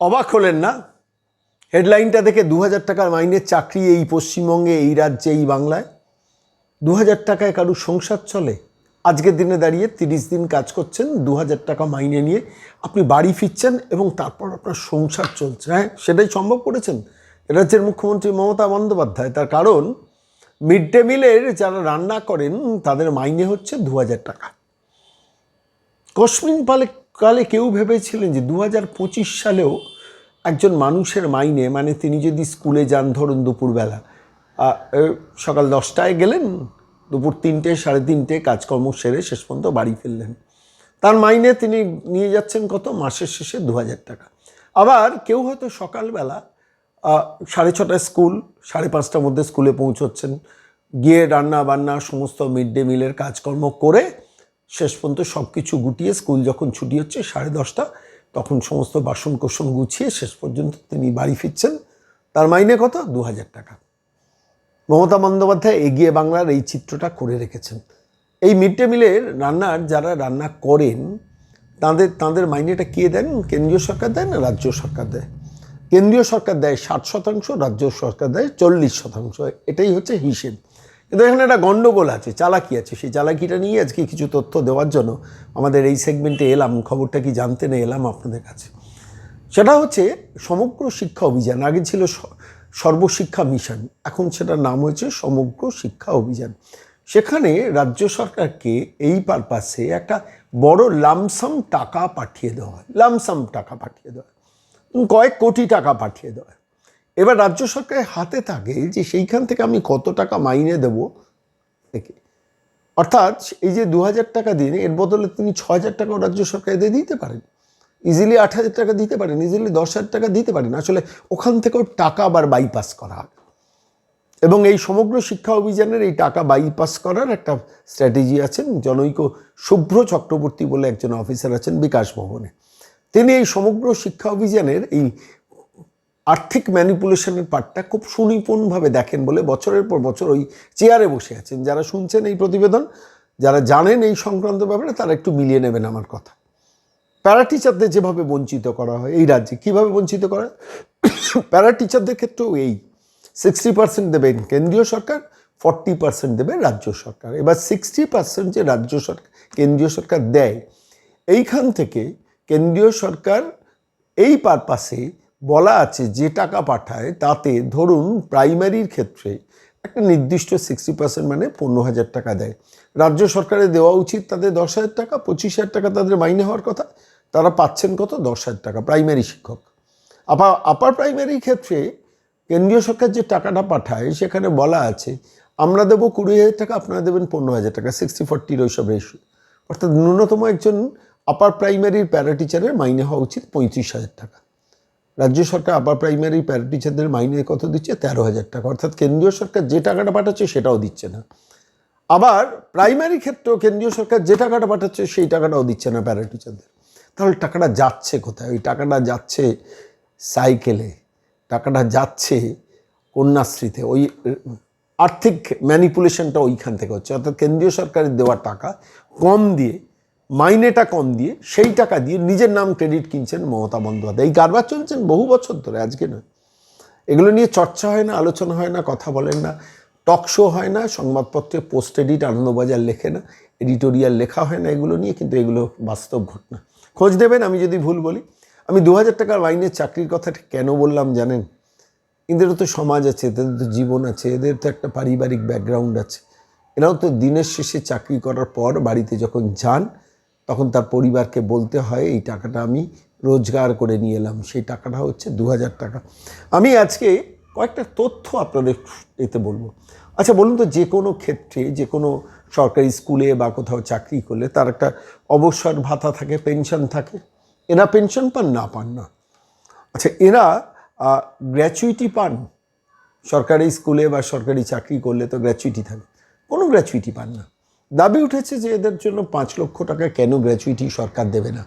অবাক হলেন না? হেডলাইনটা দেখে দু হাজার টাকার মাইনের চাকরি এই পশ্চিমবঙ্গে, এই রাজ্যে, এই বাংলায়। দু হাজার টাকায় কারুর সংসার চলে? আজকের দিনে দাঁড়িয়ে তিরিশ দিন কাজ করছেন দু হাজার টাকা মাইনে নিয়ে আপনি বাড়ি ফিরছেন এবং তারপর আপনার সংসার চলছে। হ্যাঁ সেটাই সম্ভব করেছেন? রাজ্যের মুখ্যমন্ত্রী মমতা বন্দ্যোপাধ্যায়, তার কারণ মিড ডে মিলের যারা রান্না করেন, তাদের মাইনে হচ্ছে দু হাজার টাকা। কসমিন পালে কালে কেউ ভেবেছিলেন যে দু হাজার পঁচিশ সালেও একজন মানুষের মাইনে মানে তিনি যদি স্কুলে যান ধরুন দুপুরবেলা সকাল দশটায় গেলেন, দুপুর তিনটে, সাড়ে তিনটে, কাজকর্ম সেরে শেষ পর্যন্ত বাড়ি ফিরলেন। তার মাইনে তিনি নিয়ে যাচ্ছেন কত? মাসের শেষে দু হাজার টাকা। আবার কেউ হয়তো সকালবেলা সাড়ে ছটায় স্কুল, সাড়ে পাঁচটার মধ্যে স্কুলে পৌঁছচ্ছেন, গিয়ে রান্না বান্না সমস্ত মিড ডে মিলের কাজকর্ম করে শেষ পর্যন্ত সব কিছু গুটিয়ে স্কুল যখন ছুটি হচ্ছে সাড়ে দশটা, তখন সমস্ত বাসন কোসন গুছিয়ে শেষ পর্যন্ত তিনি বাড়ি ফিরছেন। তার মাইনে কত? দু হাজার টাকা। মমতা বন্দ্যোপাধ্যায় এগিয়ে বাংলার এই চিত্রটা করে রেখেছেন। এই মিড ডে মিলের রান্নার যারা রান্না করেন, তাদের তাদের মাইনেটা কে দেন? কেন্দ্রীয় সরকার দেয় না রাজ্য সরকার দেয়? কেন্দ্রীয় সরকার দেয় ষাট শতাংশ, রাজ্য সরকার দেয় চল্লিশ শতাংশ। এটাই হচ্ছে হিসেব। কিন্তু এখানে একটা গণ্ডগোল আছে, চালাকি আছে। সেই চালাকিটা নিয়ে আজকে কিছু তথ্য দেওয়ার জন্য আমাদের এই সেগমেন্টে এলাম, খবরটা কি জানতে নিয়ে এলাম আপনাদের কাছে। সেটা হচ্ছে সমগ্র শিক্ষা অভিযান, আগে ছিল সর্বশিক্ষা মিশন এখন সেটার নাম হয়েছে সমগ্র শিক্ষা অভিযান। সেখানে রাজ্য সরকারকে এই পারপাসে একটা বড় লামসাম টাকা পাঠিয়ে দেওয়া হয় লামসাম টাকা পাঠিয়ে দেওয়া হয়। কয়েক কোটি টাকা পাঠিয়ে দেওয়া হয়। এবার রাজ্য সরকারের হাতে থাকে যে সেইখান থেকে আমি কত টাকা মাইনে দেব? থেকে অর্থাৎ এই যে দু হাজার টাকা দিন, এর বদলে তিনি ছ হাজার টাকাও রাজ্য সরকার এদের দিতে পারেন। ইজিলি আট হাজার টাকা দিতে পারেন ইজিলি দশ হাজার টাকা দিতে পারেন। আসলে ওখান থেকেও টাকা আবার বাইপাস করা হয়। এবং এই সমগ্র শিক্ষা অভিযানের এই টাকা বাইপাস করার একটা স্ট্র্যাটেজি আছেন জনৈক শুভ্র চক্রবর্তী বলে একজন অফিসার আছেন বিকাশ ভবনে। তিনি এই সমগ্র শিক্ষা অভিযানের এই আর্থিক ম্যানিপুলেশনের পার্টটা খুব সুনিপুণভাবে দেখেন বলে বছরের পর বছর ওই চেয়ারে বসে আছেন। যারা শুনছেন এই প্রতিবেদন, যারা জানেন এই সংক্রান্ত ব্যাপারে, তারা একটু মিলিয়ে নেবেন আমার কথা। প্যারা টিচারদের যেভাবে বঞ্চিত করা হয়, এই রাজ্যে কীভাবে বঞ্চিত করা প্যারা টিচারদের ক্ষেত্রেও এই। সিক্সটি পার্সেন্ট দেবেন কেন্দ্রীয় সরকার, ফর্টি পার্সেন্ট দেবে রাজ্য সরকার। এবার সিক্সটি পার্সেন্ট যে রাজ্য সরকার, কেন্দ্রীয় সরকার দেয়, এইখান থেকে কেন্দ্রীয় সরকার এই পারপাসে বলা আছে যে টাকা পাঠায় তাতে ধরুন প্রাইমারির ক্ষেত্রে একটা নির্দিষ্ট সিক্সটি পার্সেন্ট মানে পনেরো হাজার টাকা দেয়। রাজ্য সরকারের দেওয়া উচিত তাদের দশ হাজার টাকা, পঁচিশ হাজার টাকা তাদের মাইনে হওয়ার কথা, তারা পাচ্ছেন কত? দশ হাজার টাকা, প্রাইমারি শিক্ষক। আপার আপার প্রাইমারি ক্ষেত্রে কেন্দ্রীয় সরকার যে টাকাটা পাঠায় সেখানে বলা আছে, আমরা দেবো কুড়ি হাজার টাকা, আপনারা দেবেন পনেরো হাজার টাকা সিক্সটি ফোরটির ওইসব রেশিও অর্থাৎ ন্যূনতম একজন আপার প্রাইমারির প্যারা টিচারের মাইনে হওয়া উচিত পঁয়ত্রিশ হাজার টাকা। রাজ্য সরকার আপার প্রাইমারি প্যারা টিচারদের মাইনে কত দিচ্ছে? তেরো হাজার টাকা। অর্থাৎ কেন্দ্রীয় সরকার যে টাকাটা পাঠাচ্ছে সেটাও দিচ্ছে না। আবার প্রাইমারি ক্ষেত্রেও কেন্দ্রীয় সরকার যে টাকাটা পাঠাচ্ছে সেই টাকাটাও দিচ্ছে না প্যারা টিচারদের তাহলে টাকাটা যাচ্ছে কোথায়? ওই টাকাটা যাচ্ছে সাইকেলে টাকাটা যাচ্ছে কন্যাশ্রীতে, ওই, আর্থিক ম্যানিপুলেশনটা ওইখান থেকে হচ্ছে। অর্থাৎ কেন্দ্রীয় সরকারের দেওয়া টাকা কম দিয়ে মাইনেটা কম দিয়ে সেই টাকা দিয়ে নিজের নাম ক্রেডিট কিনছেন মমতা বন্দ্যোপাধ্যায়। এই কারবার চলছেন বহু বছর ধরে, আজকে নয়। এগুলো নিয়ে চর্চা হয় না, আলোচনা হয় না, কথা বলেন না। টক শো হয় না, সংবাদপত্রে পোস্ট এডিট, আনন্দবাজার লেখে না, এডিটোরিয়াল লেখা হয় না এগুলো নিয়ে, কিন্তু এগুলো বাস্তব ঘটনা। খোঁজ দেবেন, আমি যদি ভুল বলি। আমি দু হাজার টাকার মাইনের চাকরির কথাটা কেন বললাম জানেন? এদেরও তো সমাজ আছে, এদের তো জীবন আছে, এদের তো একটা পারিবারিক ব্যাকগ্রাউন্ড আছে। এরাও তো দিনের শেষে চাকরি করার পর বাড়িতে যখন যান তখন তার পরিবারকে বলতে হয়, এই টাকাটা আমি রোজগার করে নিয়ে এলাম, সেই টাকাটা হচ্ছে দু হাজার টাকা। আমি আজকে কয়েকটা তথ্য আপনাদের এতে বলব। আচ্ছা বলুন তো, যে কোনো ক্ষেত্রে, যে কোনো সরকারি স্কুলে বা কোথাও চাকরি করলে তার একটা অবসর ভাতা থাকে, পেনশন থাকে। এরা পেনশন পান, না পান না। আচ্ছা এরা গ্র্যাচুইটি পান। সরকারি স্কুলে বা সরকারি চাকরি করলে তো গ্র্যাচুইটি থাকে। কোনো গ্র্যাচুইটি পান না। দাবি উঠেছে যে এদের জন্য পাঁচ লক্ষ টাকা কেন গ্র্যাচুইটি সরকার দেবে না?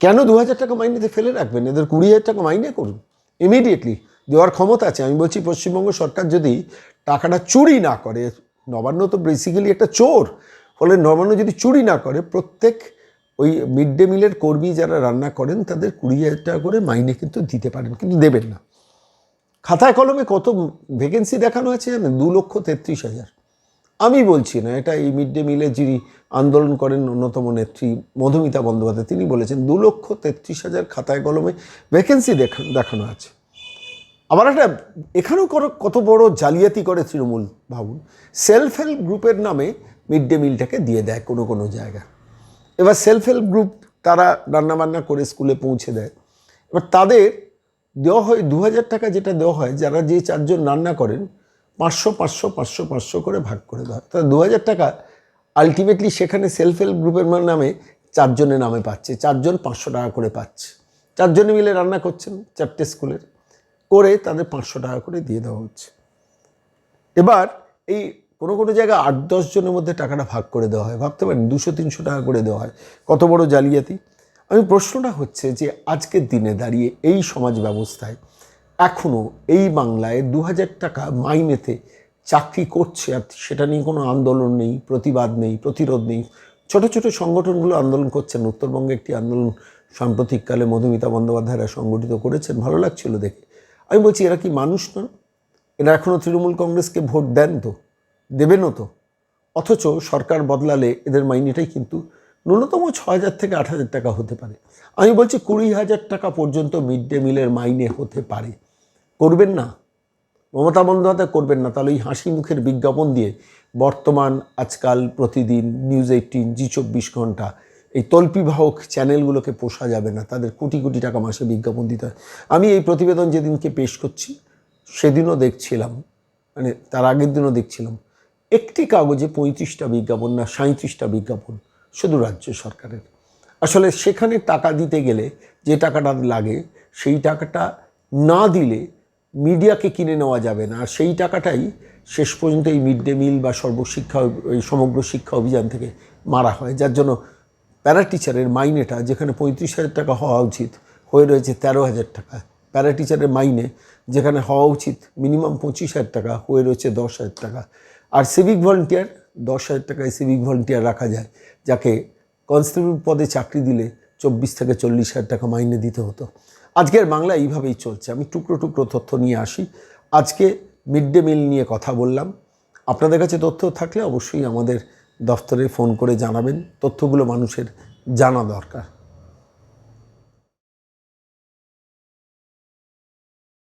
কেন দু হাজার টাকা মাইনেতে ফেলে রাখবেন? এদের কুড়ি হাজার টাকা মাইনে করুন। ইমিডিয়েটলি দেওয়ার ক্ষমতা আছে। আমি বলছি, পশ্চিমবঙ্গ সরকার যদি টাকাটা চুরি না করে, নবান্ন তো বেসিক্যালি একটা চোর, ফলে নবান্ন যদি চুরি না করে, প্রত্যেক ওই মিড ডে মিলের কর্মী যারা রান্না করেন, তাদের কুড়ি হাজার টাকা করে মাইনে কিন্তু দিতে পারেন কিন্তু দেবেন না। খাতায় কলমে কত ভ্যাকেন্সি দেখানো আছে জানেন? দু লক্ষ তেত্রিশ হাজার। আমি বলছি না, এটা এই মিড ডে মিলে যিনি আন্দোলন করেন, অন্যতম নেত্রী মধুমিতা বন্দ্যোপাধ্যায়, তিনি বলেছেন, দু লক্ষ তেত্রিশ হাজার খাতায় কলমে ভ্যাকেন্সি দেখানো আছে। আবার একটা, এখানেও কত বড় জালিয়াতি করে তৃণমূল ভাবুন। সেলফ হেল্প গ্রুপের নামে মিড ডে মিলটাকে দিয়ে দেয় কোনো কোনো জায়গা। এবার সেলফ হেল্প গ্রুপ তারা রান্নাবান্না করে স্কুলে পৌঁছে দেয়। এবার তাদের দেওয়া হয়, দু হাজার টাকা যেটা দেওয়া হয়, যারা যে চারজন রান্না করেন পাঁচশো পাঁচশো পাঁচশো পাঁচশো করে ভাগ করে দেওয়া হয় তাহলে দু হাজার টাকা আলটিমেটলি সেখানে সেলফ হেল্প গ্রুপের নামে চারজনের নামে পাচ্ছে। চারজন পাঁচশো টাকা করে পাচ্ছে। চারজনে মিলে রান্না করছেন চারটে স্কুলের করে তাদের পাঁচশো টাকা করে দিয়ে দেওয়া হচ্ছে। এবার এই কোনো কোনো জায়গায় আট, দশ জনের মধ্যে টাকাটা ভাগ করে দেওয়া হয়। ভাবতে পারেন, দুশো, তিনশো টাকা করে দেওয়া হয়। কত বড় জালিয়াতি। আমি প্রশ্নটা হচ্ছে যে আজকের দিনে দাঁড়িয়ে এই সমাজ ব্যবস্থায় এখনও এই বাংলায় দু হাজার টাকা মাইনেতে চাকরি করছে আর সেটা নিয়ে কোনো আন্দোলন নেই, প্রতিবাদ নেই, প্রতিরোধ নেই। ছোট ছোট সংগঠনগুলো আন্দোলন করছেন। উত্তরবঙ্গে একটি আন্দোলন সাম্প্রতিককালে মধুমিতা বন্দ্যোপাধ্যায়রা সংগঠিত করেছেন। ভালো লাগছিল দেখে। আমি বলছি, এরা কি মানুষ নন এরা এখনও তৃণমূল কংগ্রেসকে ভোট দেন তো? দেবেনও তো? অথচ সরকার বদলালে এদের মাইনেটাই কিন্তু ন্যূনতম ছ হাজার থেকে আট হাজার টাকা হতে পারে। আমি বলছি, কুড়ি হাজার টাকা পর্যন্ত মিড ডে মিলের মাইনে হতে পারে। করবেন না। মমতা বন্দ্যোপাধ্যায় করবেন না। তাহলে এই হাসি মুখের বিজ্ঞাপন দিয়ে বর্তমান, আজকাল, প্রতিদিন, নিউজ এইটিন, জি চব্বিশ ঘণ্টা, এই তল্পিবাহক চ্যানেলগুলোকে পোষা যাবে না। তাদের কোটি কোটি টাকা মাসে বিজ্ঞাপন দিতে হয়। আমি এই প্রতিবেদন যেদিনকে পেশ করছি, সেদিনও দেখছিলাম মানে তার আগের দিনও দেখছিলাম, একটি কাগজে পঁয়ত্রিশটা বিজ্ঞাপন না সাঁত্রিশটা বিজ্ঞাপন শুধু রাজ্য সরকারের। আসলে সেখানে টাকা দিতে গেলে যে টাকাটা লাগে, সেই টাকাটা না দিলে মিডিয়াকে কিনে নেওয়া যাবে না। আর সেই টাকাটাই শেষ পর্যন্ত এই মিড ডে মিল বা সর্বশিক্ষা, এই সমগ্র শিক্ষা অভিযান থেকে মারা হয়। যার জন্য প্যারা টিচারের মাইনেটা, যেখানে পঁয়ত্রিশ হাজার টাকা হওয়া উচিত, হয়ে রয়েছে তেরো হাজার টাকা। প্যারা টিচারের মাইনে, যেখানে হওয়া উচিত মিনিমাম পঁচিশ হাজার টাকা, হয়ে রয়েছে দশ হাজার টাকা। আর সিভিক ভলেন্টিয়ার, দশ হাজার টাকায় সিভিক ভলেন্টিয়ার রাখা যায়, যাকে কনস্টেবল পদে চাকরি দিলে চব্বিশ থেকে চল্লিশ হাজার টাকা মাইনে দিতে হতো। আজকের বাংলা এইভাবেই চলছে। আমি টুকরো টুকরো তথ্য নিয়ে আসি। আজকে মিড ডে মিল নিয়ে কথা বললাম। আপনাদের কাছে তথ্য থাকলে অবশ্যই আমাদের দফতরে ফোন করে জানাবেন। তথ্যগুলো মানুষের জানা দরকার।